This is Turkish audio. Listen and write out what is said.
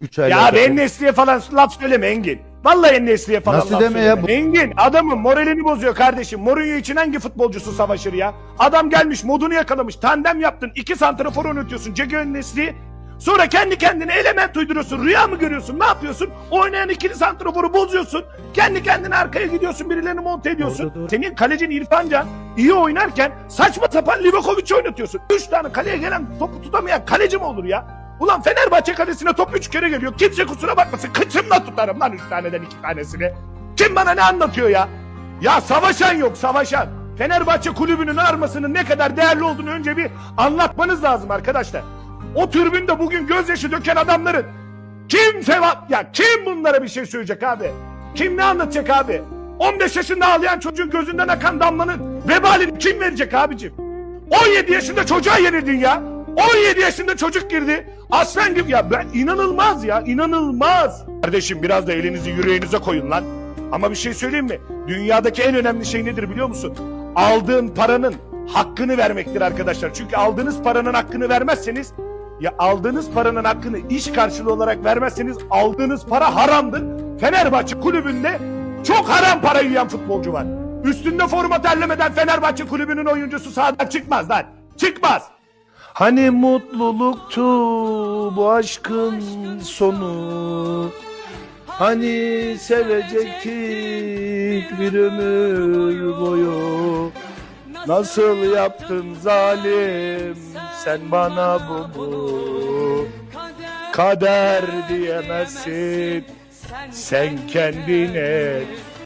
3 ay. Ya ben Nesli'ye falan laf söyleme Engin. Vallahi Nesli'ye falan Nasıl laf deme ya söyleme. bu- Engin adamın moralini bozuyor kardeşim. Mourinho için hangi futbolcusu savaşır ya? Adam gelmiş modunu yakalamış. Tandem yaptın. iki santrafor oynatıyorsun. Cegen Nesli. Sonra kendi kendine element uyduruyorsun. Rüya mı görüyorsun? Ne yapıyorsun? Oynayan ikili santraforu bozuyorsun. Kendi kendine arkaya gidiyorsun. Birilerini monte ediyorsun. Doğru, doğru. Senin kalecin İrfan Can iyi oynarken saçma sapan Livakovic oynatıyorsun. Üç tane kaleye gelen topu tutamayan kaleci mi olur ya? Ulan Fenerbahçe kalesine top üç kere geliyor. Kimse kusura bakmasın. Kıçımla tutarım lan üç taneden iki tanesini. Kim bana ne anlatıyor ya? Ya savaşan yok savaşan. Fenerbahçe kulübünün armasının ne kadar değerli olduğunu önce bir anlatmanız lazım arkadaşlar. O tribünde bugün gözyaşı döken adamların kim sevap ya kim bunlara bir şey söyleyecek abi? Kim ne anlatacak abi? 15 yaşında ağlayan çocuğun gözünden akan damlanın vebalini kim verecek abicim? 17 yaşında çocuğa yenildin ya. 17 yaşında çocuk girdi. Aslan gibi ya ben inanılmaz ya inanılmaz. Kardeşim biraz da elinizi yüreğinize koyun lan. Ama bir şey söyleyeyim mi? Dünyadaki en önemli şey nedir biliyor musun? Aldığın paranın hakkını vermektir arkadaşlar. Çünkü aldığınız paranın hakkını vermezseniz ya aldığınız paranın hakkını iş karşılığı olarak vermezseniz aldığınız para haramdır. Fenerbahçe kulübünde çok haram para yiyen futbolcu var. Üstünde forma terlemeden Fenerbahçe kulübünün oyuncusu sahadan çıkmaz lan. Çıkmaz. Hani mutluluktu bu aşkın sonu. Hani sevecektik bir ömür boyu. Nasıl yaptın zalim sen bana bunu Kader diyemezsin sen kendine